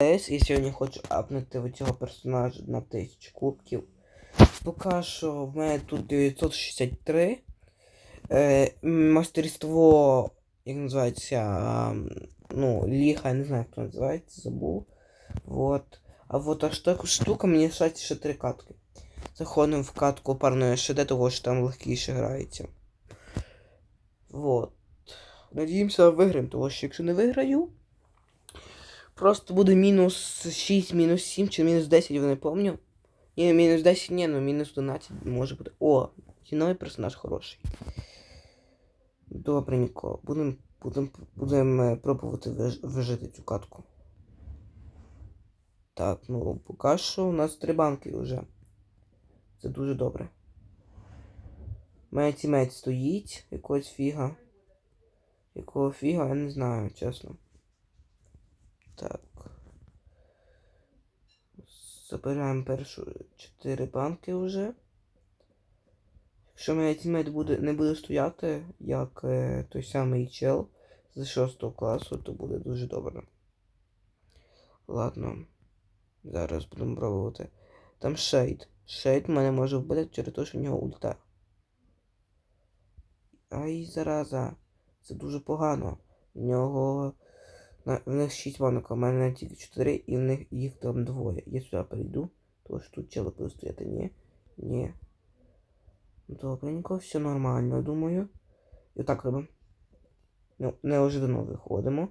І сьогодні хочу апнути цього персонажа на 1000 кубків. Поки що в мене тут 963. Е, мастерство, як називається, а, ну, ліха, я не знаю, як це називається, забув. Вот. А вот та штука, штука мені шать ще три катки. Заходимо в катку парної ШД, того що там легкіше грається. Вот. Надіємося, виграємо, тому що якщо не виграю, просто буде мінус 6, мінус 7 чи мінус 10, я не пам'ятаю. Ні, мінус 10, ні, ну мінус 11 може бути. О, новий персонаж хороший. Добренько. Будемо будем, будем е, пробувати виж- вижити цю катку. Так, ну поки що у нас три банки вже. Це дуже добре. Мене тімейт стоїть, якогось фіга. Якого фіга, я не знаю, чесно. Так. Забираємо першу 4 банки вже. Якщо мене тімейт буде, не буде стояти, як е, той самий чел з 6 класу, то буде дуже добре. Ладно. Зараз будемо пробувати. Там шейд. Шейд мене може вбити через те, що в нього ульта. Ай, зараза. Це дуже погано. В нього. На... В них 6 банок, а в мене тільки 4 і в них їх там двоє. Я сюди перейду, тому що тут буде стояти. Ні. Ні. Добренько, все нормально, думаю. І отак робимо. Ну, неожиданно виходимо.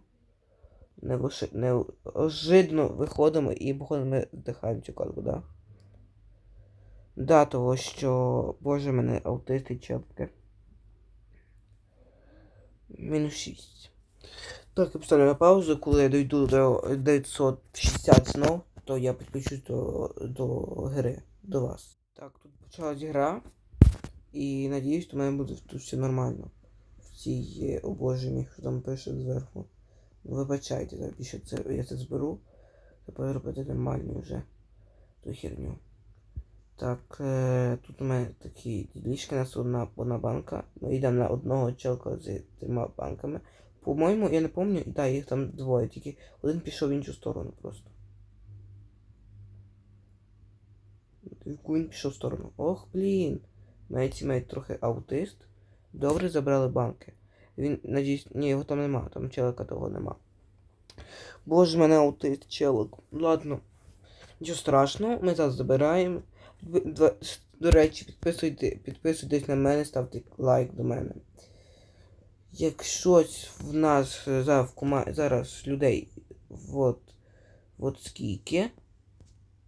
Неожи- Неожиданно виходимо і походу ми вдихаємо цю карту, да? Да, того що. Боже мене, аутисти чепки. Мінус 6. Так, я поставлю паузу, коли я дойду до 960 знов, то я підключусь до, до гри, до вас. Так, тут почалась гра. І надіюсь, у мене буде тут все нормально. В цій е, обложенні, що там пише зверху. Ну, вибачайте, зараз більше це, я це зберу. Тепер робити нормально вже ту херню. Так, е, тут у мене такі ділішки, у нас одна, одна банка. Ми йдемо на одного челка з трьома банками. По-моєму, я не пам'ятаю, так, їх там двоє, тільки один пішов в іншу сторону просто. Він пішов в сторону. Ох, блін. Мій тімейт трохи аутист. Добре забрали банки. Він, надіюсь, ні, його там нема, там челика того нема. Боже, мене аутист, челик. Ладно. Нічого страшного, ми зараз забираємо. До речі, підписуйте, підписуйтесь на мене, ставте лайк до мене. Якщось в нас зараз, в кома... зараз людей от, от скільки.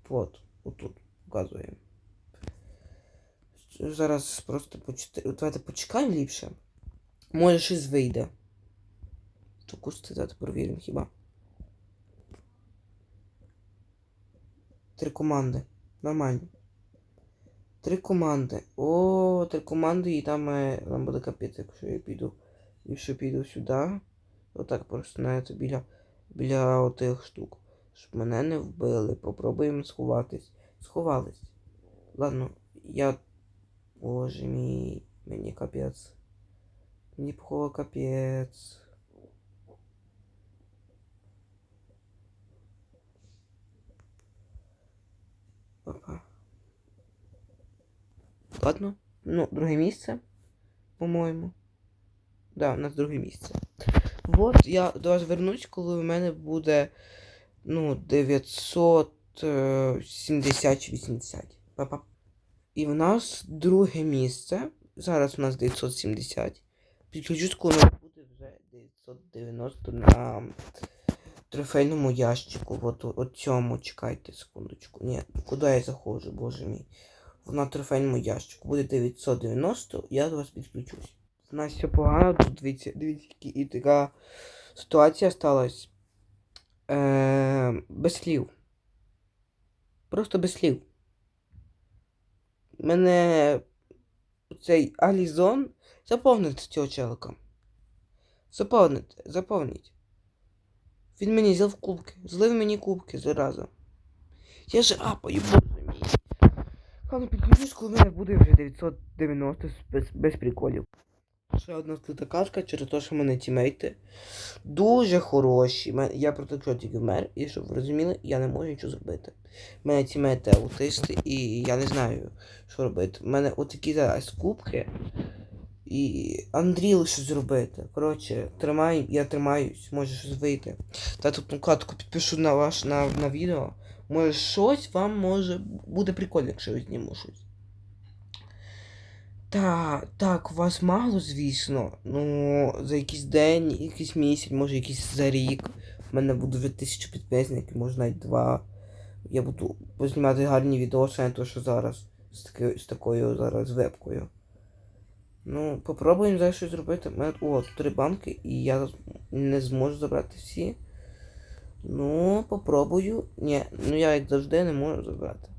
От, отут показуємо. Зараз просто почити. Давайте почекаємо ліпше. Може щось вийде. Таку стати перевіримо хіба. Три команди. Нормально. Три команди. О, три команди і там, е, там буде капець, якщо я піду. Якщо піду сюди. Отак просто навіть біля, біля отих штук. Щоб мене не вбили. Попробуємо сховатись. Сховались. Ладно, я Боже мій, мені капець. Мені похова капець. Опа. Ладно. Ну, друге місце, по-моєму. Да, у нас друге місце. Вот, я до вас вернусь, коли в мене буде, ну, 970-80. Па-па. І в нас друге місце. Зараз у нас 970. Підключусь, коли буде вже 990 на трофейному ящику. От, от цьому, чекайте секундочку. Ні, куди я заходжу, боже мій. На трофейному ящику буде 990, я до вас підключусь. У нас все погано, тут дивіться, дивіться, і така ситуація сталася. Е, без слів. Просто без слів. Мене цей Алізон заповнить цього челика. Заповнить, заповніть. Він мені злив кубки. Злив мені кубки зараза. Я же апаю, боже мій. Ладно, підключусь, коли в мене буде вже 990 без, без приколів. Ще одна скрита катка через те, що в мене тімейти дуже хороші. Я чого тільки вмер, і щоб ви розуміли, я не можу нічого зробити. У мене тімейти аутисти, і я не знаю, що робити. У мене отакі зараз кубки. І Андрій лише зробити. Коротше, тримай, я тримаюсь, може щось вийти. Та тут ну, катку підпишу на ваш на, на відео. Може щось вам може буде прикольно, якщо я зніму щось. Та, так, вас мало, звісно. Ну, за якийсь день, якийсь місяць, може якийсь за рік. У мене буде вже тисячу підписників, може навіть два. Я буду познімати гарні відео, не то, що зараз. З, такою, з такою зараз вебкою. Ну, попробуємо зараз щось зробити. У мене о, три банки, і я не зможу забрати всі. Ну, попробую. Ні, ну я як завжди не можу забрати.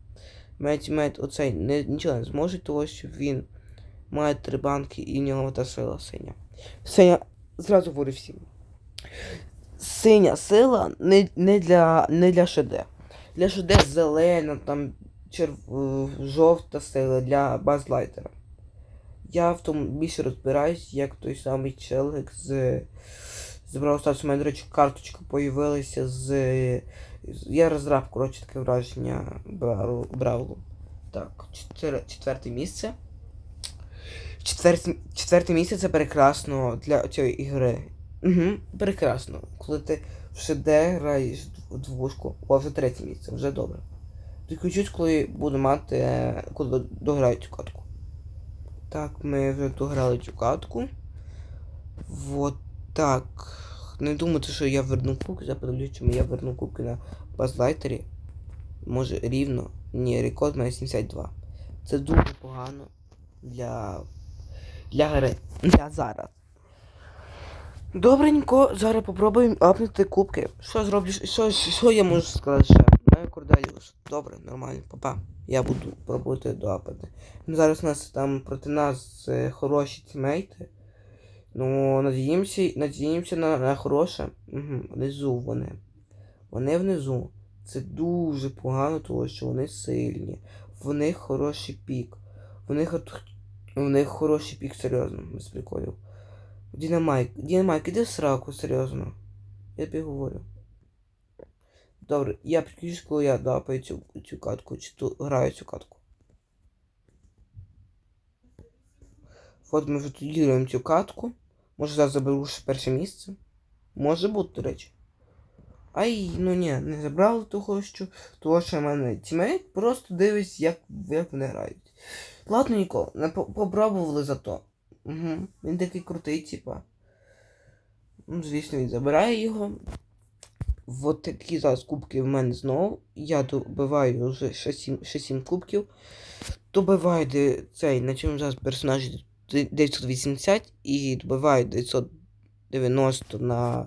Мій тімейт оцей не, нічого не зможе, тому що він має три банки і нього та сила синя. Синя, зразу говорю всім. Синя сила не, не для не для ШД. Для ШД зелена, там черв... жовта сила для базлайтера. Я в тому більше розбираюсь, як той самий челик з. З Stars. У карточка появилася з. Я розраб, коротше, таке враження Бравлу. Так, чотири, четверте місце. Четверте, четверте місце це прекрасно для цієї ігри. Угу, прекрасно. Коли ти в ШД граєш в двушку, о, вже третє місце, вже добре. Підключусь, коли буду мати, коли дограю цю катку. Так, ми вже дограли цю катку. Вот так. Не думайте, що я верну кубки, я подивлюсь, чому я верну кубки на базлайтері. Може рівно. Ні, рекорд мене 72. Це дуже погано для. Для. Для зараз. Добренько, зараз попробуємо апнути кубки. Що зроблю? Що, що я можу сказати ще? На Корделіус. Добре, нормально, папа. Я буду пробувати доапати. Ну, зараз у нас там проти нас е, хороші тімейти. Ну, надіємося, надіємося на, на хороше. Угу, внизу вони. Вони внизу. Це дуже погано, тому що вони сильні. В них хороший пік. В них, в них хороший пік, серйозно, без приколів. Дінамайк, Дінамайк, іди в сраку, серйозно. Я тобі говорю. Добре, я підключусь, коли я дапаю цю, цю катку, чи ту граю цю катку. От ми вже тоді цю катку. Може зараз заберу ще перше місце. Може бути, до речі. Ай, ну ні, не забрали того, що. Того, що в мене тімейт просто дивись, як, як вони грають. Ладно, ніколи, не попробували зато. Угу. Він такий крутий, типа. Ну, звісно, він забирає його. Вот такі зараз кубки в мене знову. Я добиваю вже ще 7, ще 7 кубків. Добиваю цей, на чому зараз персонаж 980 і добиваю 990 на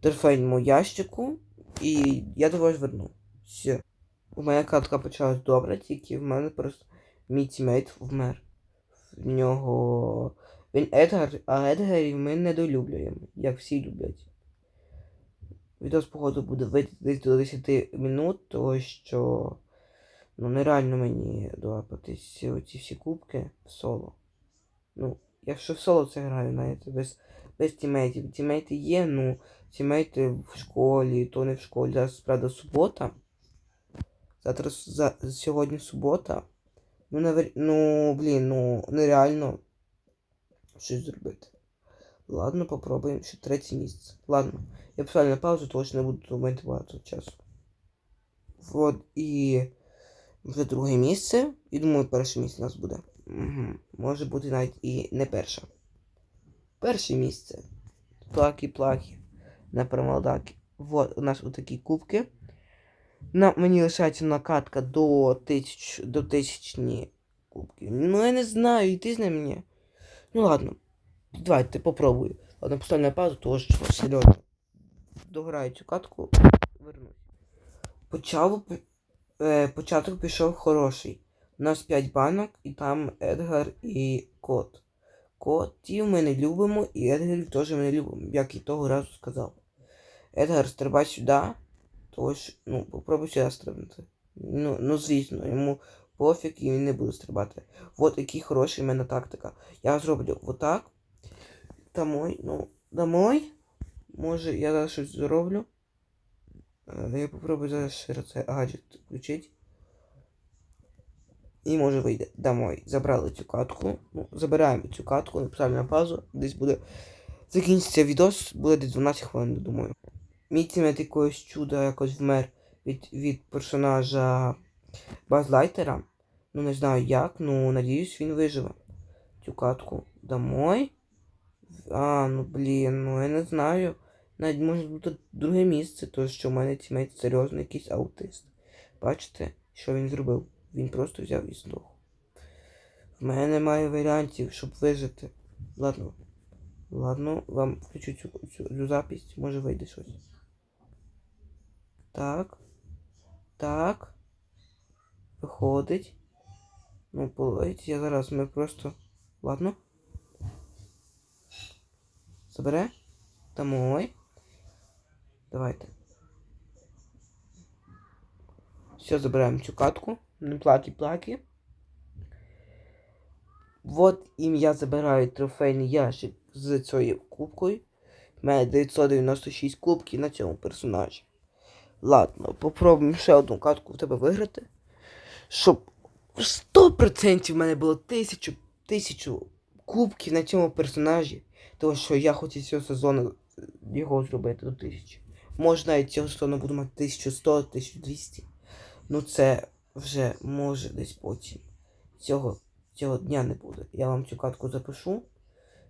трофейному ящику. І я до вас верну. Все. У мене катка почалась добре, тільки в мене просто мій тімейт вмер. В нього. Він Едгар, а Едгарів ми недолюблюємо, як всі люблять. Відео походу буде вийти десь до 10 минут, тому що ну нереально мені долапатись оці всі кубки в соло. Ну, я ще в соло це граю, знаєте, без, без тімейтів. Тімейти є, ну, тімейти в школі, то не в школі. Зараз, правда, субота. Завтра за, сьогодні субота. Ну, навер... ну, блін, ну, нереально щось зробити. Ладно, попробуємо ще третє місце. Ладно, я поставлю на паузу, тому що не буду думати багато часу. Вот, і вже друге місце. І думаю, перше місце у нас буде. Угу. Може бути навіть і не перше. Перше місце. Плакі-плакі. На промолдаки. Вот у нас отакі кубки. На, мені лишається накатка до тисяч, до тисячні кубків. Ну я не знаю, йти з ним мені. Ну ладно. Давайте попробую. Ладно, поставлю на паузу, тому що серйозно. Дограю цю катку, вернусь. Почав, е, початок пішов хороший. У нас 5 банок, і там Едгар і Кот. Котів ми не любимо, і Едгарів теж ми не любимо, як і того разу сказав. Едгар, стрибай сюди, тому що, ну, попробуй сюди стрибнути. Ну, ну звісно, йому пофіг і він не буде стрибати. От який хороший в мене тактика. Я зроблю отак. Домой, ну, домой. Може, я зараз щось зроблю. Е, Я попробую зараз цей гаджет включити. І може вийде домой. Забрали цю катку. Ну, забираємо цю катку, написали на паузу. Десь буде. Закінчиться відос, буде десь 12 хвилин, думаю. Мій тімет якогось чуда якось вмер від, від персонажа Базлайтера. Ну не знаю як, ну надіюсь він виживе. Цю катку домой. А, ну блін, ну я не знаю. Навіть може бути друге місце, то що в мене тімейт серйозно якийсь аутист. Бачите, що він зробив? Він просто взяв і здох. В мене немає варіантів, щоб вижити. Ладно. Ладно, вам включу цю, цю, цю запись, може вийде щось. Так. Так. Виходить. Ну, половить, я зараз ми просто. Ладно. Забере? Домой. Давайте. Все, забираємо цю катку. Не плакі-плакі. Вот ім'я забираю трофейний ящик з цією кубкою. У мене 996 кубків на цьому персонажі. Ладно, попробуємо ще одну катку в тебе виграти. Щоб 100% в мене було 1000, 1000 кубків на цьому персонажі. Тому що я хочу цього сезону його зробити до 1000. Може навіть цього сезону буду мати 1100, 1200. Ну це вже може десь потім. Цього, цього дня не буде. Я вам цю катку запишу.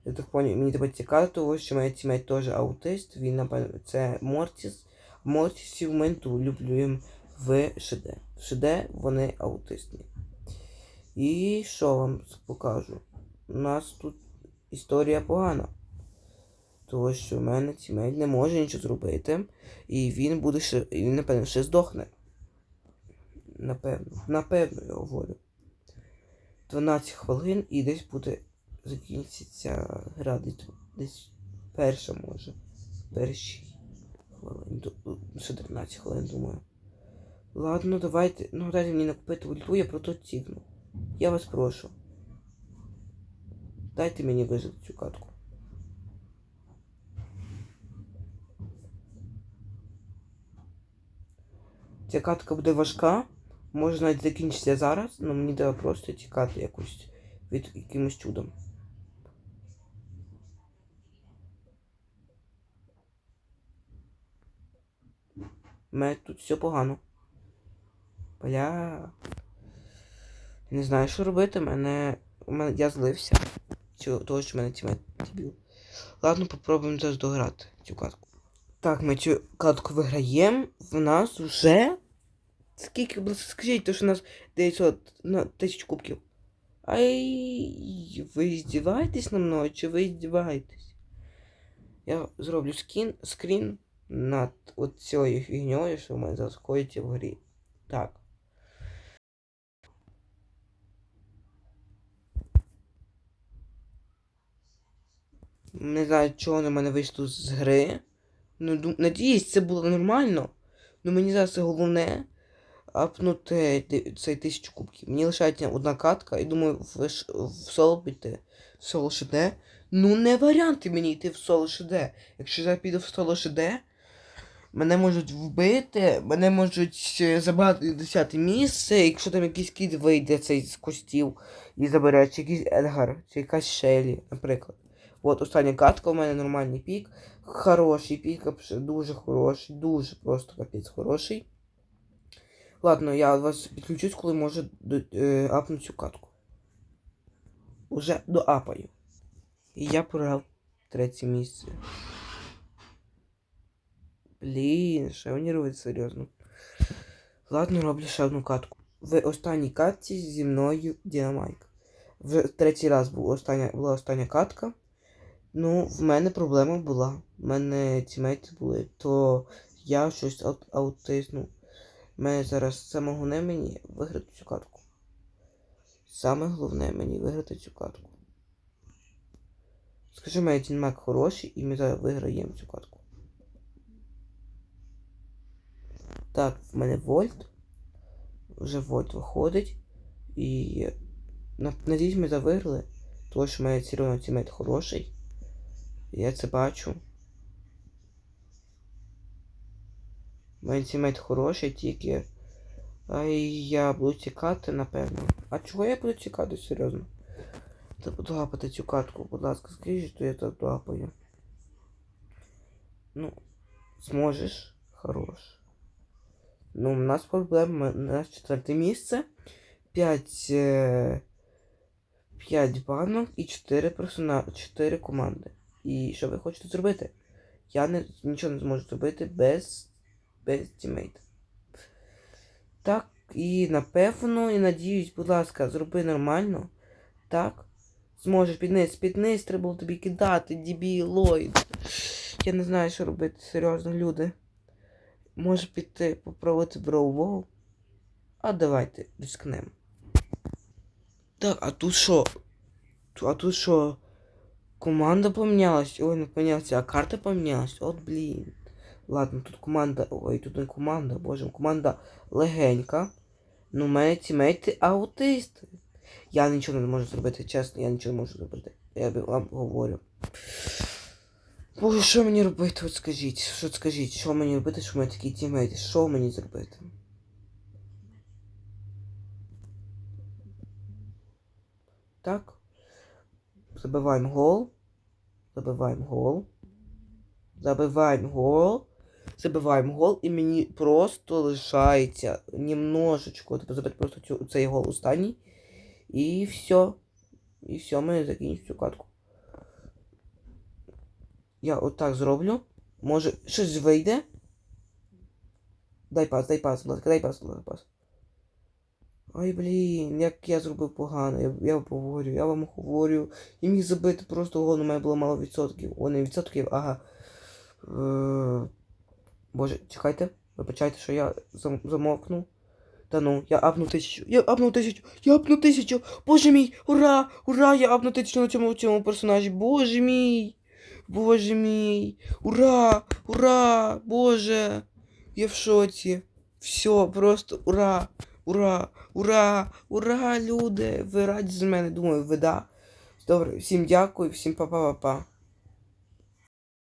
Я так поняв, мені треба цікаво, того, що моя тімейт теж аутист. Він, напевно, це Мортіс. Мортісів менту люблю їм в ШД. В ШД вони аутистні. І що вам покажу? У нас тут історія погана. Тому що в мене тімейт не може нічого зробити. І він буде ще. І він, напевно, ще здохне. Напевно. Напевно, я говорю. 12 хвилин і десь буде закінчиться гра десь перша може. Перші хвилин. ду- 13 хвилин, думаю. Ладно, давайте. Ну дайте мені накупити ульту, я про то тігну. Я вас прошу. Дайте мені вижити цю катку. Ця катка буде важка. Може навіть закінчиться зараз, але мені треба просто тікати якось від якимось чудом. У мене тут все погано. Бля. Не знаю, що робити. Мене. У мене я злився. Цього, того, що мене тімейт. Ладно, попробуємо зараз дограти цю катку. Так, ми цю катку виграємо. В нас вже. Скільки, скажіть, то що у нас 900 на 1000 кубків. Ай, ви здіваєтесь на мною, чи ви здіваєтесь? Я зроблю скін, скрін над от цією фігньою, що в мене зараз ходить в грі. Так. Не знаю, чого на мене вийшло з гри. Ну, надіюсь, це було нормально. Ну мені зараз головне апнути цей тисячу кубків. Мені лишається одна катка, і думаю, в, в соло піти. В соло ШД. Ну не варіанти мені йти в соло ШД. Якщо я піду в соло ШД, мене можуть вбити, мене можуть забрати 10 місце, якщо там якийсь кіт вийде цей з костів і забере, чи якийсь Едгар, чи якась Шелі, наприклад. От остання катка у мене нормальний пік. Хороший пік, дуже хороший, дуже просто капець хороший. Ладно, я вас підключусь, коли можу е, апну цю катку. Уже доапаю. І я програв третє місце. Блін, що мені робити серйозно. Ладно, роблю ще одну катку. В останній катці зі мною Дінамайк. Вже третій раз був остання, була остання катка. Ну, в мене проблема була. В мене тімейти були, то я щось аут, аутизнув. Мене зараз саме головне мені виграти цю катку. Саме головне мені виграти цю катку. Скажи, мій тіммак хороший і ми зараз виграємо цю катку. Так, в мене вольт. Вже вольт виходить. І надіюсь, ми завиграли. Тому що в мене все одно тімейт хороший. Я це бачу. Мій тімейт хороший, тільки. А я буду тікати, напевно. А чого я буду тікати, серйозно? Та буду лапати цю катку, будь ласка, скажіть, що я так лапаю. Ну, зможеш? Хорош. Ну, у нас проблема. У нас четверте місце. 5, е, 5 банок і 4 персона... 4 команди. І що ви хочете зробити? Я не, нічого не зможу зробити без, без тімейта. Так, і напевно, і надіюсь, будь ласка, зроби нормально. Так. Зможеш під низ, під треба було тобі кидати, дібілоїд. Я не знаю, що робити, серйозно, люди. Може піти попробувати броу А давайте рискнемо. Так, а тут що? А тут що? Команда помінялась. Ой, не помінялася, а карта помінялась. От блін. Ладно, тут команда. Ой, тут не команда, боже, команда легенька. Ну, у мене тімейти аутисти. Я нічого не можу зробити, чесно, я нічого не можу зробити. Я вам говорю. Боже, що мені робити? От скажіть, що скажіть, що мені робити, що в мене такі тімейти? Що мені зробити? Так. Забиваємо гол. Забиваємо гол. Забиваємо гол. Забиваємо гол, і мені просто лишається немножечко. Тобто забити просто цю, цей гол останній. І все. І все, ми закінчимо цю катку. Я отак зроблю. Може, щось вийде. Дай пас, дай пас, будь ласка, дай пас, будь пас. Ой, блін, як я зробив погано, я, я вам говорю, я вам говорю. Я міг забити просто гол, у мене було мало відсотків. О, не відсотків, ага. Е, Боже, чекайте, вибачайте, що я зам, замовкнув. Та ну, я апнув тисячу. Я апнув тисячу. Я апнув тисячу. Боже мій! Ура! Ура! Я апнув тисячу на цьому, цьому персонажі. Боже мій! Боже мій! Ура! Ура! Боже! Я в шоці. Все, просто ура! Ура! Ура! Ура, люди! Ви раді з мене, думаю, ви да. Добре, всім дякую, всім па-па-па-па.